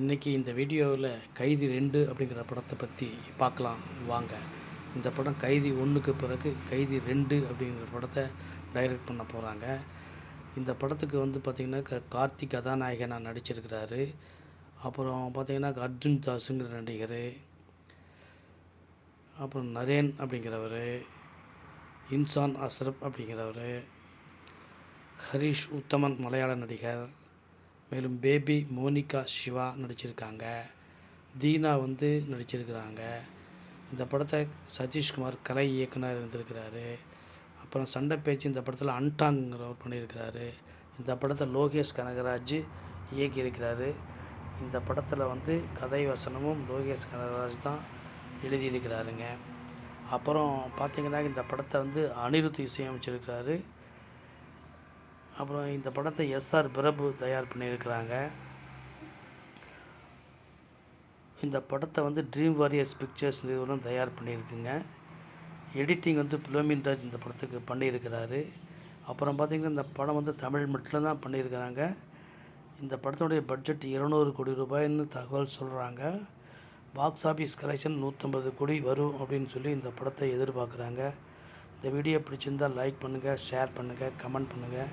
இன்றைக்கி இந்த வீடியோவில் கைதி ரெண்டு அப்படிங்கிற படத்தை பற்றி பார்க்கலாம் வாங்க. இந்த படம் கைதி ஒன்றுக்கு பிறகு கைதி ரெண்டு அப்படிங்கிற படத்தை டைரக்ட் பண்ண போகிறாங்க. இந்த படத்துக்கு வந்து பார்த்திங்கன்னா க கார்த்திக் கதாநாயகனாக நடிச்சிருக்கிறாரு. அப்புறம் பார்த்திங்கன்னா அர்ஜுன் தாஸுங்கிற நடிகர். அப்புறம் நரேன் அப்படிங்கிறவர். இன்சான் அஸ்ரப் அப்படிங்கிறவர். ஹரிஷ் உத்தமன் மலையாள நடிகர். மேலும் பேபி மோனிகா சிவா நடிச்சிருக்காங்க. தீனா வந்து நடிச்சிருக்கிறாங்க. இந்த படத்தை சதீஷ்குமார் கலை இயக்குனர் இருந்திருக்கிறாரு அப்புறம் சண்டை பேச்சு இந்த படத்தில் அன்டாங்கிறவர் பண்ணியிருக்கிறாரு. இந்த படத்தை லோகேஷ் கனகராஜ் இயக்கியிருக்கிறாரு. இந்த படத்தில் வந்து கதை வசனமும் லோகேஷ் கனகராஜ் தான் எழுதியிருக்கிறாருங்க. அப்புறம் பார்த்திங்கன்னா இந்த படத்தை வந்து அனிருத் இசையமைச்சிருக்கிறாரு. அப்புறம் இந்த படத்தை எஸ்ஆர் பிரபு தயார் பண்ணியிருக்கிறாங்க. இந்த படத்தை வந்து ட்ரீம் வாரியர்ஸ் பிக்சர்ஸ் நிறுவனம் தயார் பண்ணியிருக்குங்க. எடிட்டிங் வந்து புலோமின் ராஜ் இந்த படத்துக்கு பண்ணியிருக்கிறாரு. அப்புறம் பார்த்திங்கன்னா இந்த படம் வந்து தமிழ் மட்டும் தான் பண்ணியிருக்கிறாங்க. இந்த படத்தினுடைய பட்ஜெட் இருநூறு கோடி ரூபாய்ன்னு தகவல் சொல்கிறாங்க பாக்ஸ் ஆஃபீஸ் கலெக்ஷன் நூற்றம்பது கோடி வரும் அப்படின்னு சொல்லி இந்த படத்தை எதிர்பார்க்குறாங்க. இந்த வீடியோ பிடிச்சிருந்தால் லைக் பண்ணுங்கள் ஷேர் பண்ணுங்கள் கமெண்ட் பண்ணுங்கள்